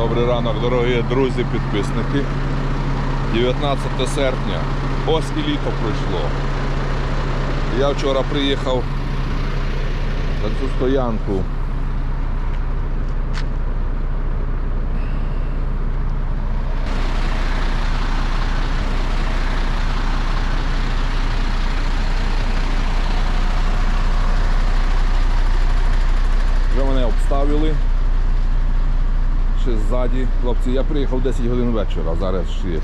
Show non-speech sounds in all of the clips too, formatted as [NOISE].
Добрий ранок, дорогі друзі, підписники. 19 серпня. Ось і літо пройшло. Я вчора приїхав на цю стоянку. Вже мене обставили. Ще ззаді. Хлопці, я приїхав 10 годин вечора, зараз 6.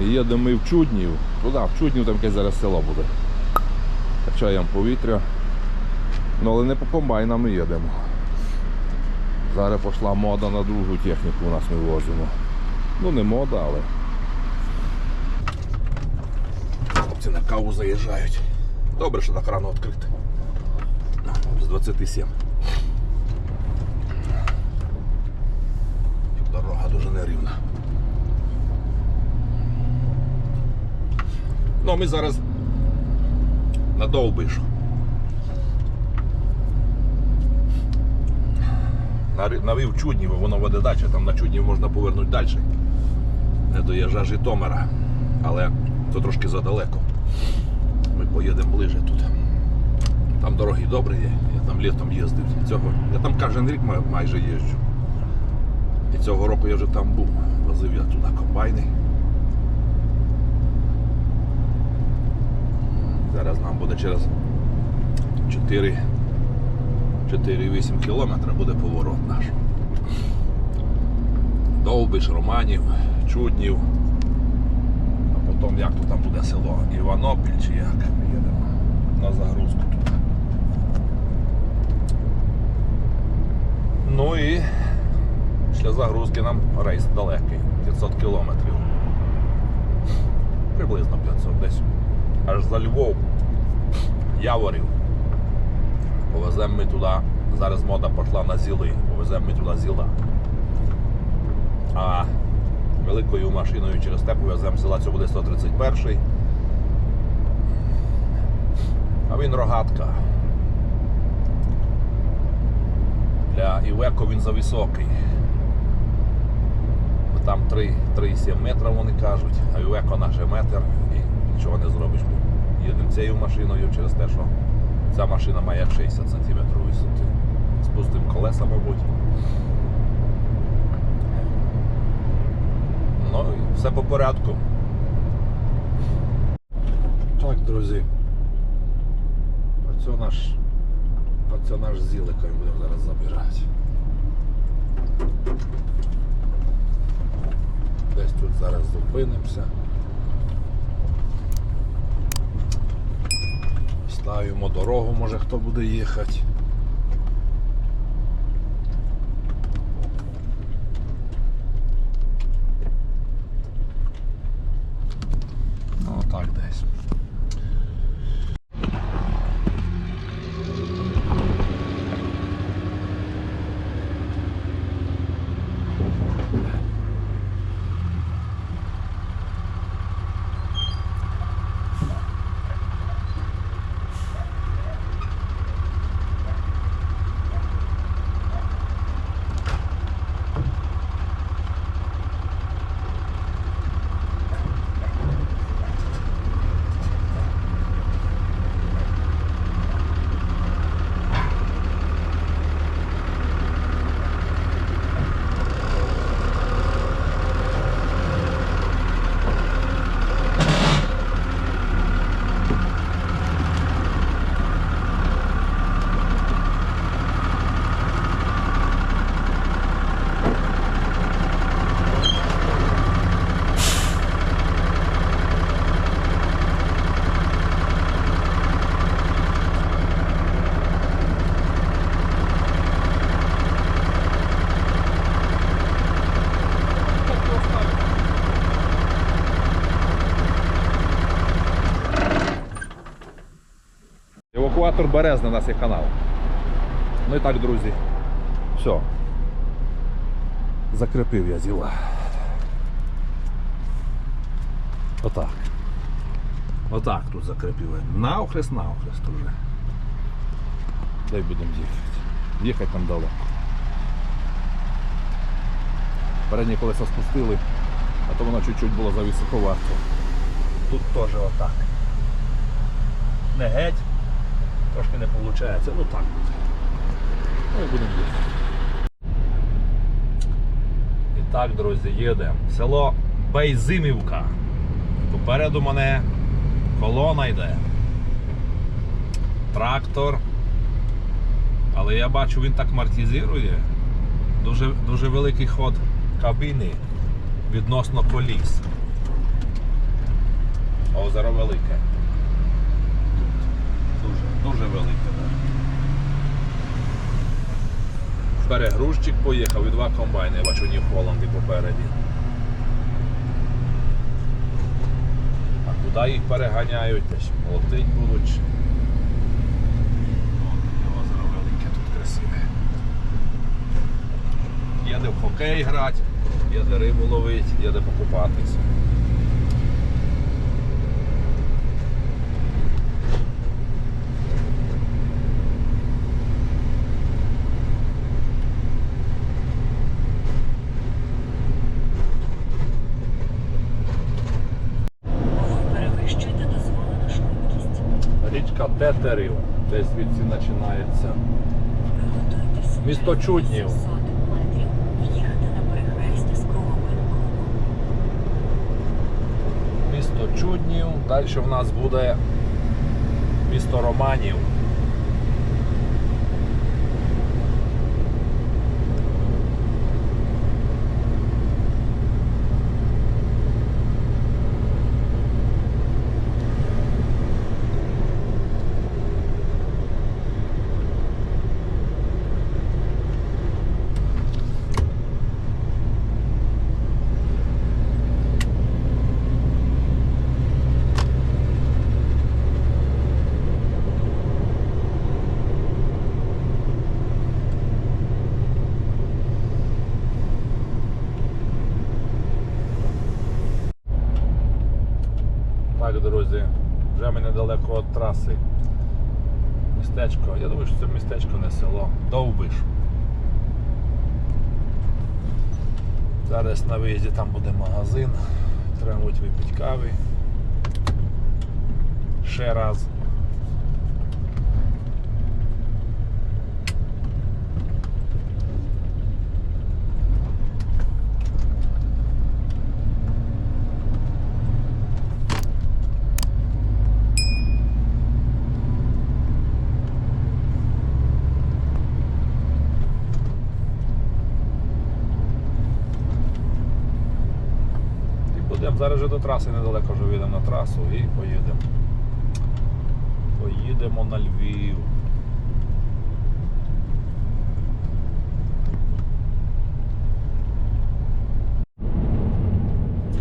І їдемо ми в Чуднів. Туди, в Чуднів там якесь зараз село буде. Качаємо повітря. Ну але не по комбайнам ми їдемо. Зараз пішла мода на другу техніку у нас ми возимо. Ну не мода, але. Хлопці на каву заїжджають. Добре, що так рано відкрити. З 27. Дорога дуже нерівна. Ну, ми зараз на Довбишу. На, Ри- Чуднів, воно веде далі, там на Чуднів можна повернути далі. Не доїжджа Житомира. Але це трошки задалеко. Ми поїдемо ближе тут. Там дороги добрі є, я там літом їздив. Цього, я там кожен рік май- майже їжджу. І цього року я вже там був. Возив я туди комбайни. Зараз нам буде через 4 4,8 кілометра буде поворот наш. Довбиш, Романів, Чуднів. А потім як то там буде село? Іванопіль чи як? Ми їдемо на загрузку тут. Ну і після загрузки нам рейс далекий, 500 кілометрів. Приблизно 500 десь. Аж за Львов, Яворів. Повеземо ми туди. Зараз мода пішла на зіли, повеземо ми туди зіла. А великою машиною через те повеземо села, це буде 131 А він рогатка. Для Івеко він зависокий. Там 3 3,7 метра вони кажуть, а Івеко наше метр нічого не зробиш. Їдемо цією машиною через те, що ця машина має 60 см висоти. Спустимо колеса, мабуть. Ну і все по порядку. Так, друзі. Оце наш, оце наш зілик, який будемо зараз забирати. Десь тут зараз зупинимося. Ставимо дорогу, може хто буде їхати. Ну так десь. Евакуатор Березна у нас є канал. Ну і так, друзі. Все. Закріпив я зіла. Отак. Отак тут закріпив. Навхрест, навхрест уже. Дай будемо їхати. Їхати там далеко. Передні колеса спустили, а то воно чуть-чуть було зависоковато. Тут теж отак. Не геть, трошки не виходить. Ну так. Ну і будемо їхати. І так, друзі, їдемо. Село Бейзимівка. Попереду мене колона йде. Трактор. Але я бачу, він так амортизує. Дуже, дуже великий ход кабіни відносно коліс. Озеро велике. Дуже. Да. Перегрузчик поїхав і два комбайни, я бачу Нью Холланди попереді. А куди їх переганяють? Молотить будуть. О, яке озеро велике, тут красиве. Є де в хокей грати, є де рибу ловити, є де покупатися. Річка Тетерів, десь звідси починається. Місто Чуднів. 800 метрів в'їхати на перехресті з круговим кругом. Місто Чуднів. Далі в нас буде місто Романів. Так, друзі, вже ми недалеко від траси. Містечко. Я думаю, що це містечко не село. Довбиш. Зараз на виїзді там буде магазин. Треба буде випити кави. Ще раз. І будемо зараз вже до траси недалеко вже вийдемо на трасу і поїдемо. Поїдемо на Львів.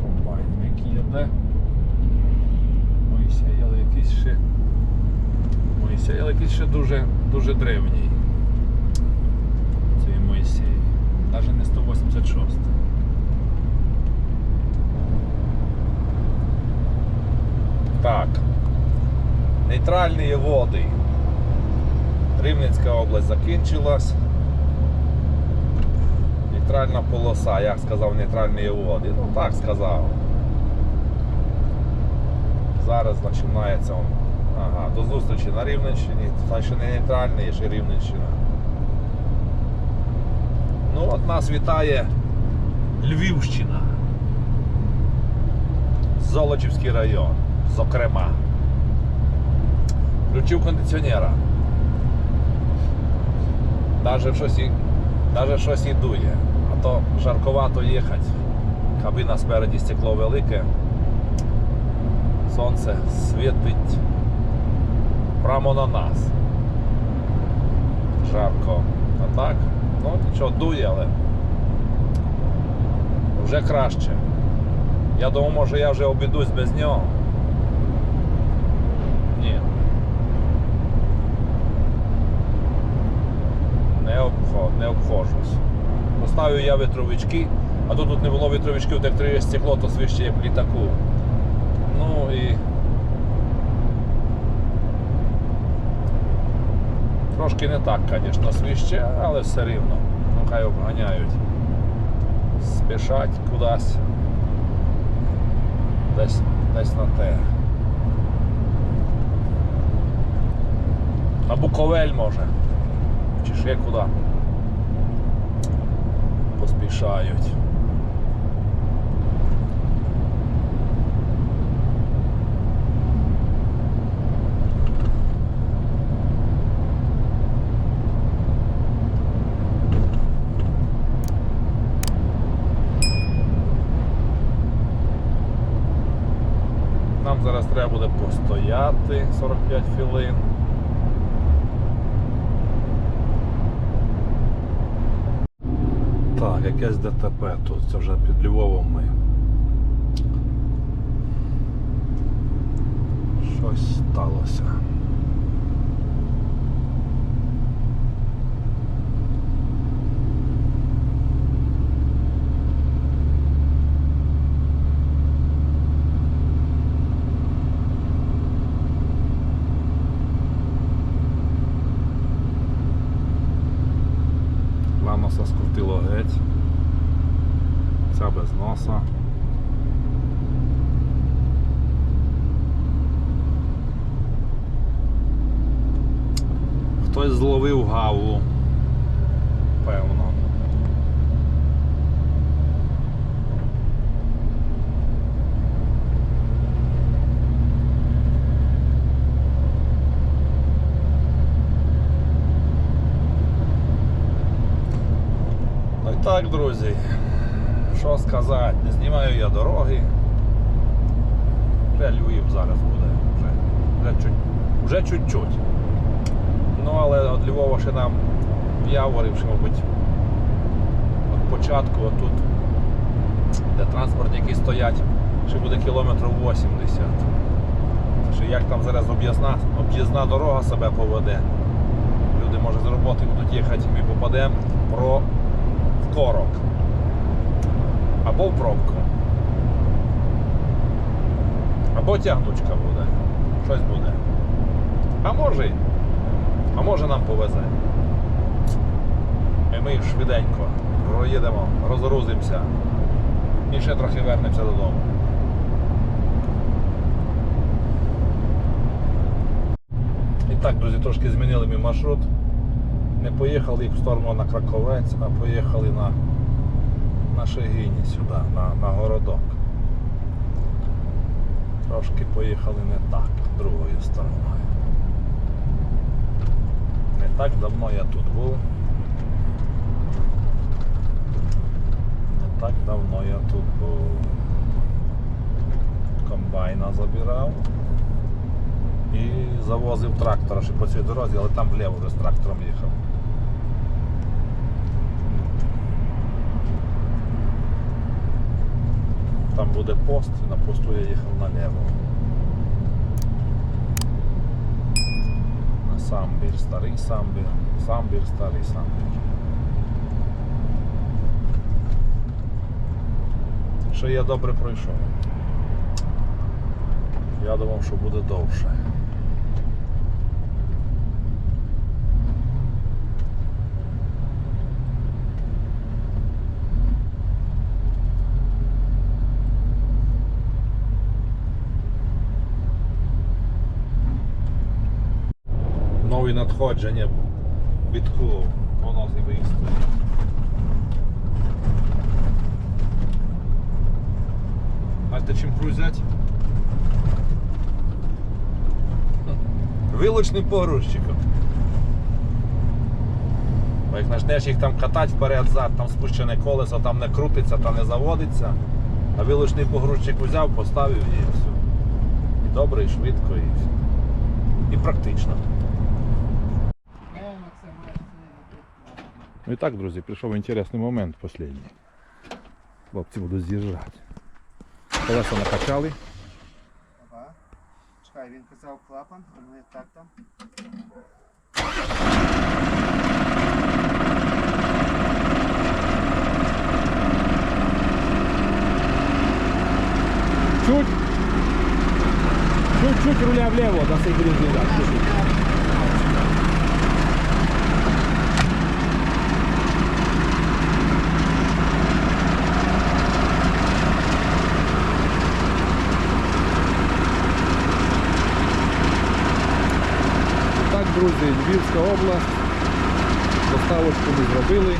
Комбайник їде. Мойсей, але якийсь ще. Мойсей, але якийсь ще дуже, дуже древній. Цей Мойсей. Навіть не 186. Так. Нейтральні води. Рівненська область закінчилась. Нейтральна полоса, як сказав нейтральні води. Ну так сказав. Зараз починається он. Ага, до зустрічі на Рівненщині. Це ще не нейтральний, ще Рівненщина. Ну от нас вітає Львівщина. Золочівський район, зокрема. Включив кондиціонера. Даже щось, і- даже щось і дує. А то жарковато їхати. Кабіна спереді стекло велике. Сонце світить прямо на нас. Жарко. А так, ну нічого дує, але вже краще. Я думав, може я вже обійдусь без нього. Ні. Не, обхо, не обходжусь. Поставив я вітровички, а тут, тут не було вітровичків, так триє стекло, то свище як в літаку. Ну і. Трошки не так, звісно, свище, але все рівно. Ну хай обганяють. спішать кудись. Десь, десь на те. На Буковель може. Чи ще куди. Поспішають. Нам зараз треба буде постояти 45 хвилин. Так, якесь ДТП тут, це вже під Львовом ми. Щось сталося. Ланоса скрутило геть. Ця без носа. Хтось зловив гаву. Певно. Ну і так, друзі, що сказати, не знімаю я дороги. Вже Львів зараз буде. Вже, вже, чуть, вже чуть-чуть. Ну, але від Львова ще нам в Яворів, ще, мабуть, від початку, отут, де транспортники стоять, ще буде кілометрів 80. Ще як там зараз об'їзна, об'їзна дорога себе поведе. Люди, може, з роботи будуть їхати, ми попадемо про корок. Або в пробку. Або тягнучка буде. Щось буде. А може, а може нам повезе. І ми швиденько проїдемо, розгрузимося і ще трохи вернемося додому. Так, друзі, трошки змінили мій маршрут. Не поїхали в сторону на Краковець, а поїхали на, на Шегині сюди, на, на городок. Трошки поїхали не так, другою стороною. Не так давно я тут був. Не так давно я тут був. Комбайна забирав і завозив трактора ще по цій дорозі, але там вліво вже з трактором їхав. Там буде пост, на посту я їхав наліво. На самбір, старий самбір, самбір, старий самбір. Що я добре пройшов. Я думав, що буде довше. Нові надходження бітку понос і виїзд. Бачите, чим крузять? Вилучним погрузчиком. Бо як почнеш їх там катати вперед-зад, там спущене колесо, там не крутиться та не заводиться. А вилучний погрузчик взяв, поставив і все. І добре, і швидко, і все. І практично. Ну і так, друзі, прийшов інтересний момент останній. Хлопці будуть з'їжджати. Колеса накачали. Ага. Чекай, він казав клапан, а ми так там. Чуть. Чуть-чуть руля влево, да, сей будем Львівська область. Доставочку ми зробили.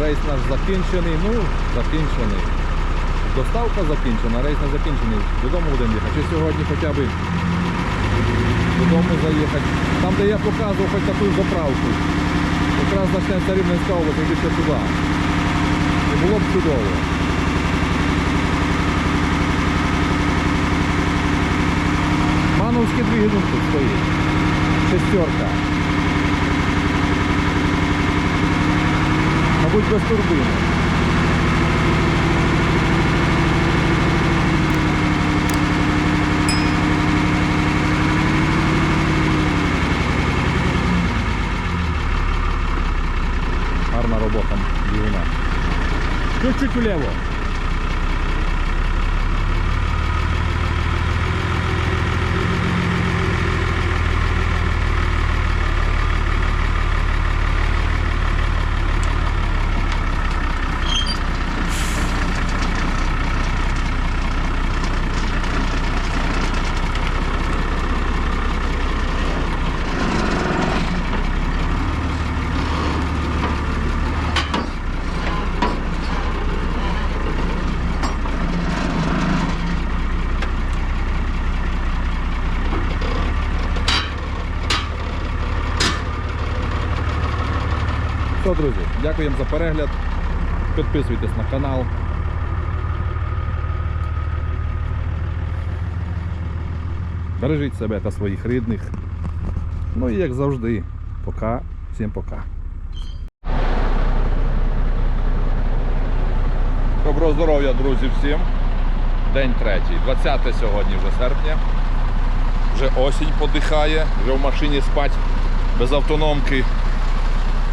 Рейс наш закінчений. Ну, закінчений. Доставка закінчена, рейс не закінчений. Додому будемо їхати. Чи сьогодні хоча б додому заїхати. Там, де я показував хоч таку заправку. Якраз почнеться Рівненська область, більше туди. І було б чудово. Мановський двигун тут стоїть. Шестерка. Мабуть, без турбини. Гарна робота двигуна. Чуть-чуть вліво. За перегляд. Підписуйтесь на канал. Бережіть себе та своїх рідних. Ну і як завжди, пока, всім пока. Доброго здоров'я, друзі, всім. День третій, 20 сьогодні вже серпня. Вже осінь подихає, вже в машині спать без автономки.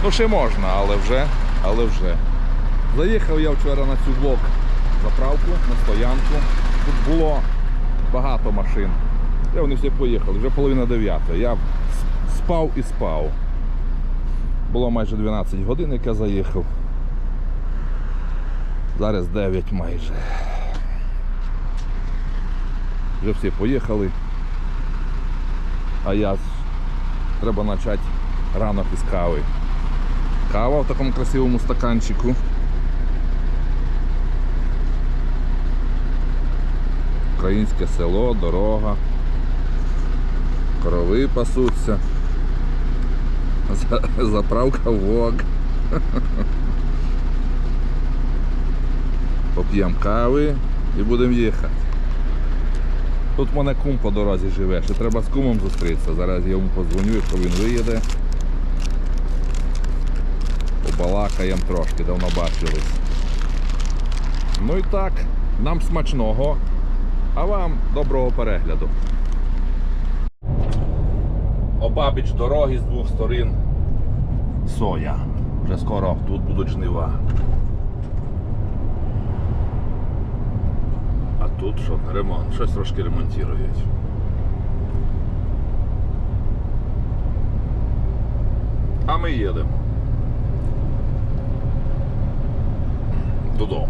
Ну ще можна, але вже, але вже. Заїхав я вчора на цю блок заправку, на стоянку. Тут було багато машин. Де вони всі поїхали, вже половина дев'ятої. Я спав і спав. Було майже 12 годин, як я заїхав. Зараз 9 майже. Вже всі поїхали. А я треба почати ранок із кави. Кава в такому красивому стаканчику. Українське село, дорога. Корови пасуться. Заправка вок. Поп'ємо кави і будемо їхати. Тут в мене кум по дорозі живе, ще треба з кумом зустрітися. Зараз я йому подзвоню, якщо він виїде. Побалакаємо трошки, давно бачились. Ну і так, нам смачного, а вам доброго перегляду. Обабіч дороги з двох сторін. Соя. Вже скоро тут будуть жнива. А тут що? Ремонт. Щось трошки ремонтують. А ми їдемо. Додому.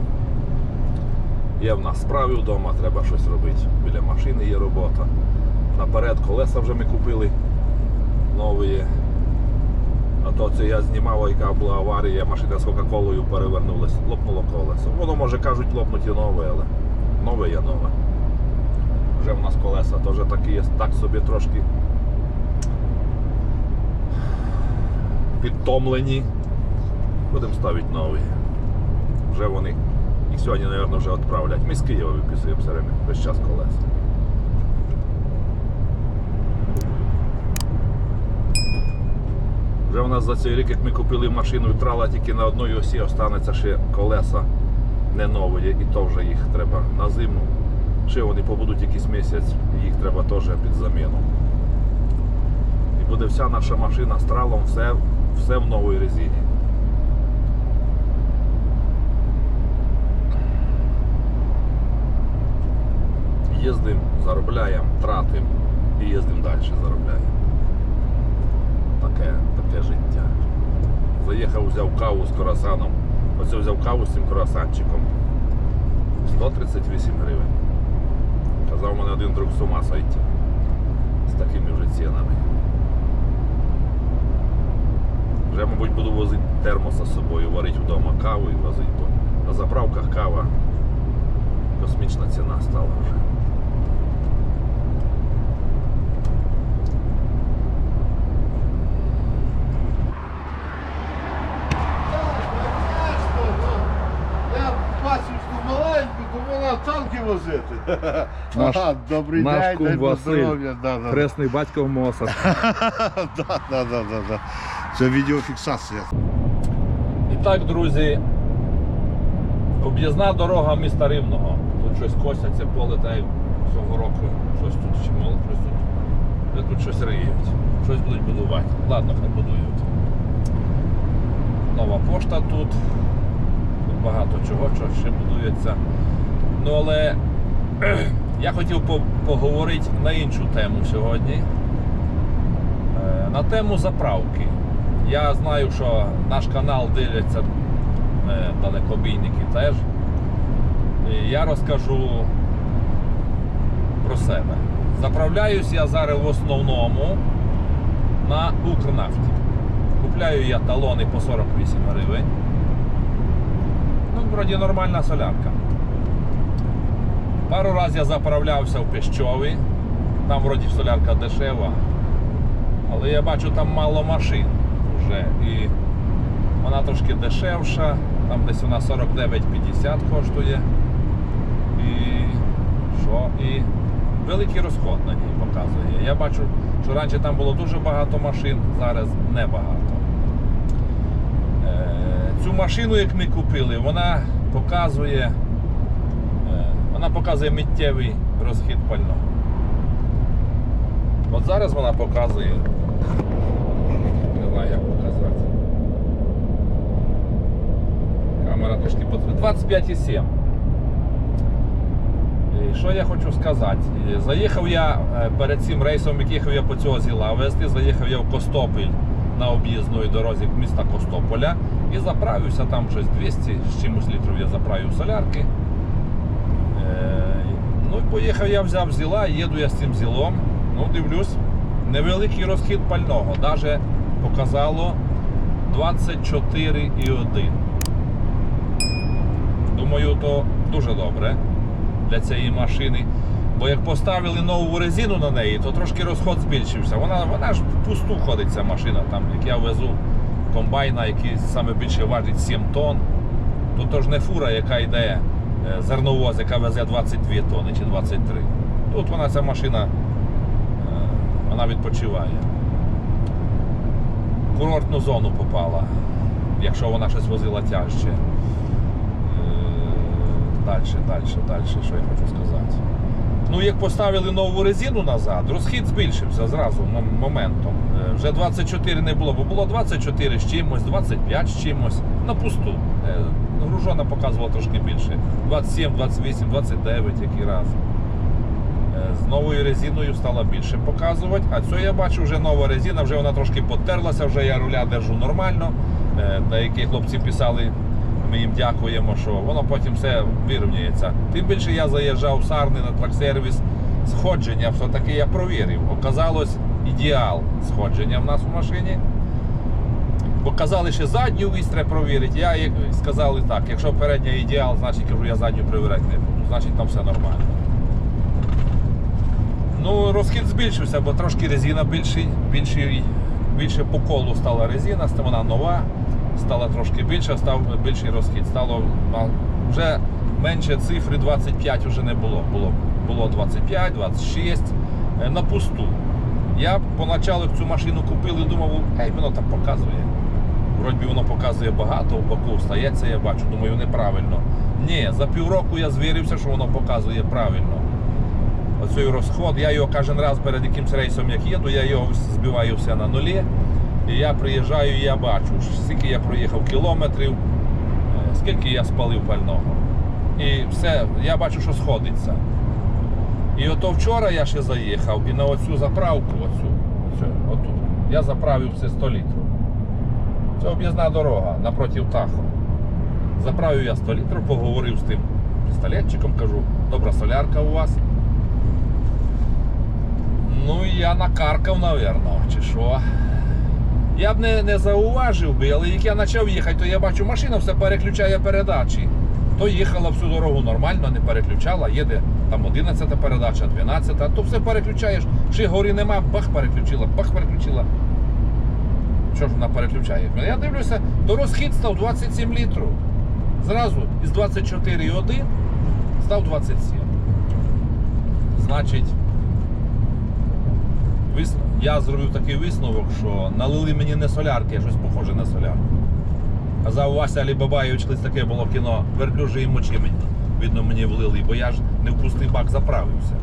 Є в нас справи вдома, треба щось робити. Біля машини є робота. Наперед колеса вже ми купили нові. А то це я знімав, яка була аварія, машина з Кока-Колою перевернулась, лопнуло колесо. Воно може кажуть лопнуть і нове, але нове є нове. Вже в нас колеса теж такі є, так собі трошки підтомлені. Будемо ставити нові. Вже вони їх сьогодні, мабуть, вже відправлять. Ми з Києва виписуємо все время, весь час колеса. Вже у нас за цей рік, як ми купили машину і трала тільки на одній осі останеться ще колеса не нові, і то вже їх треба на зиму. Ще вони побудуть якийсь місяць, їх треба теж під заміну. І буде вся наша машина з тралом, все, все в новій резині. Їздимо, заробляємо, тратимо і їздимо далі, заробляємо. Таке, таке життя. Заїхав, взяв каву з круасаном. Оце взяв каву з цим круасанчиком. 138 гривень. Казав мене один друг з ума сойти. З такими вже цінами. Вже, Мабуть, буду возити термоса з собою, варити вдома каву і возити, на заправках кава космічна ціна стала вже. Я бачив, що маленьку, то вона танки возити. [LAUGHS] Наш- Ага, добрий наш день, кум Василь. Да, да, Хресний батько Моса. [LAUGHS] да, да, да, да, да. Це відеофіксація. І так, друзі, об'їзна дорога міста Рівного. Тут щось косяться, поле та й цього року щось тут чимало, щось тут. Тут щось риють. Щось будуть будувати. Ладно, хай будують. Нова пошта тут. Тут багато чого, що ще будується. Ну але [CLEARS THROAT] я хотів поговорити на іншу тему сьогодні. Е, На тему заправки. Я знаю, що наш канал дивляться е, далекобійники теж. Я розкажу про себе. Заправляюсь я зараз в основному на Укрнафті. Купляю я талони по 48 гривень. Ну, вроді нормальна солярка. Пару разів я заправлявся в Пещові. Там вроді солярка дешева. Але я бачу там мало машин вже. І вона трошки дешевша. Там десь вона 49,50 коштує. І що? І великий розход на ній показує. Я бачу, що раніше там було дуже багато машин, зараз небагато. Е, Цю машину, як ми купили, вона показує, вона показує миттєвий розхід пального. От зараз вона показує. Не знаю, як показати. Камера трошки потрібна. 25,7. І Що я хочу сказати? Заїхав я е, перед цим рейсом, як їхав я по цього зіла вести, заїхав я в Костопіль на об'їзної дорозі міста Костополя і заправився там щось 200 з чимось літрів я заправив солярки. Поїхав я взяв зіла, їду я з цим зілом. Ну, дивлюсь, невеликий розхід пального. Навіть показало 24,1. Думаю, то дуже добре для цієї машини. Бо як поставили нову резину на неї, то трошки розход збільшився. Вона, вона ж пусту ходить ця машина. Там, як я везу комбайна, який саме більше важить 7 тонн, то то ж не фура, яка йде зерновоз, яка везе 22 тонни чи 23. Тут вона ця машина е, вона відпочиває. Курортну зону попала, якщо вона щось возила тяжче. Далі, далі, далі, що я хочу сказати. Ну, як поставили нову резину назад, розхід збільшився зразу моментом. Е, Вже 24 не було, бо було 24 з чимось, 25 з чимось на пусту. Гружона показувала трошки більше. 27, 28, 29 який раз. Е, З новою резиною стала більше показувати. А це я бачу вже нова резина, вже вона трошки потерлася, вже я руля держу нормально. Е, Деякі хлопці писали, ми їм дякуємо, що воно потім все вирівняється. Тим більше я заїжджав в Сарни на траксервіс. Сходження все-таки я провірив. Оказалось ідеал сходження в нас в машині. Бо казали, що задню вісь треба провірити. Я як- сказали так, якщо передня ідеал, значить кажу, я задню перевіряти не буду. Значить там все нормально. Ну, розхід збільшився, бо трошки резина більше, більше, більше по колу стала резина, вона нова, стала трошки більша, став більший розхід. Стало вже менше цифри 25 вже не було. Було, було 25, 26 е, на пусту. Я поначалу цю машину купив і думав, ей, воно там показує. Вроді воно показує багато, в боку стається, я бачу, думаю, неправильно. Ні, за півроку я звірився, що воно показує правильно оцей розход. Я його кожен раз перед якимсь рейсом, як їду, я його збиваю все на нулі. І я приїжджаю і я бачу, скільки я проїхав кілометрів, е, скільки я спалив пального. І все, я бачу, що сходиться. І ото вчора я ще заїхав і на оцю заправку, оцю, оцю, отут, я заправив все 100 літрів. Це об'їзна дорога напроти Тахо. Заправив я 100 літрів, поговорив з тим пістолетчиком, кажу, добра солярка у вас. Ну я накаркав, напевно, чи що. Я б не, не зауважив би, але як я почав їхати, то я бачу, машина все переключає передачі. То їхала всю дорогу нормально, не переключала, їде там 11 передача, 12, то все переключаєш. Ще горі нема, бах переключила, бах переключила. Що ж вона переключає? Я дивлюся, то розхід став 27 літрів. Зразу із 24,1 став 27. Значить, я зробив такий висновок, що налили мені не солярки, а щось похоже на солярку. Казав Вася Алібабаєвич, колись таке було кіно, верблюжі і мочі мені, видно, мені влили, бо я ж не в пустий бак заправився.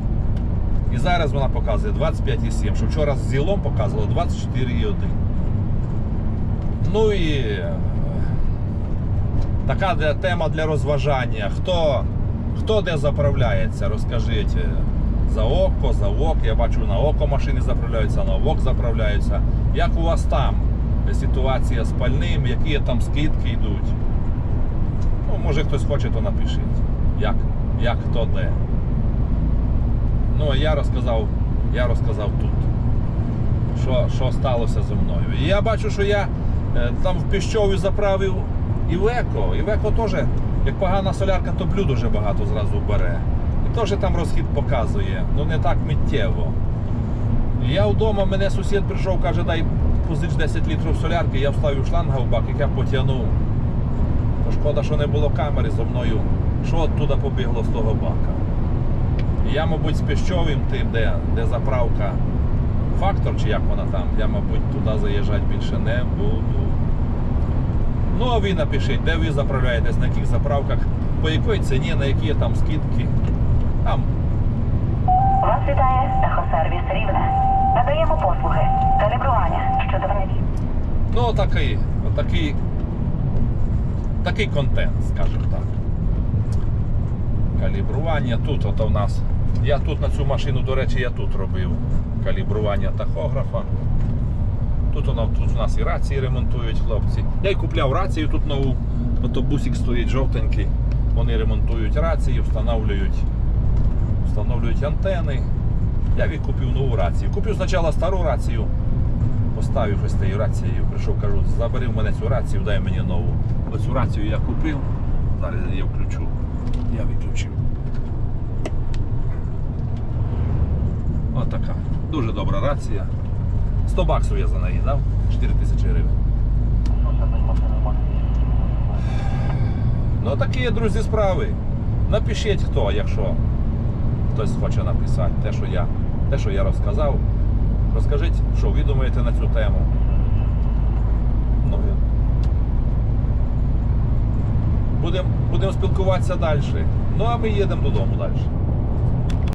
І зараз вона показує 25,7, що вчора з зілом показувало 24,1. Ну і е, така тема для розважання. Хто, хто де заправляється, розкажіть. За око, за ок. Я бачу, на око машини заправляються, на ок заправляються. Як у вас там ситуація з пальним, які там скидки йдуть? Ну, може хтось хоче, то напишіть. Як, як хто де. Ну, а я розказав, я розказав тут що, що сталося зі мною. І я бачу, що я там в Піщові заправив Івеко. Івеко теж, як погана солярка, то блюд дуже багато зразу бере. І теж там розхід показує, ну не так миттєво. Я вдома, мене сусід прийшов, каже, дай позич 10 літрів солярки, я вставив шланга в бак, як я потягнув. То шкода, що не було камери зо мною. Що оттуда побігло з того бака? Я, мабуть, з Піщовим тим, де, де заправка фактор, чи як вона там, я, мабуть, туди заїжджати більше не буду. Ну, а ви напишіть, де ви заправляєтесь, на яких заправках, по якій ціні, на які там скидки. Там. Вас вітає Техосервіс Рівне. Надаємо послуги, калібрування щодо винятків. Ну, такий, отакий, такий контент, скажімо так. Калібрування тут, ото в нас. Я тут на цю машину, до речі, я тут робив калібрування тахографа. Тут, воно, тут у нас і рації ремонтують хлопці. Я й купляв рацію тут нову. Ото бусик стоїть жовтенький. Вони ремонтують рації, встановлюють, встановлюють антени. Я відкупив нову рацію. Купив спочатку стару рацію, поставив ось цією рацією, прийшов, кажу, забери в мене цю рацію, дай мені нову. Оцю рацію я купив, зараз я включу. Я виключив. Отака. Дуже добра рація. 100 баксів я за неї дав, 4 тисячі гривень. Ну такі, друзі, справи. Напишіть хто, якщо хтось хоче написати те, що я, те, що я розказав. Розкажіть, що ви думаєте на цю тему. Ну, будемо будем спілкуватися далі. Ну а ми їдемо додому далі.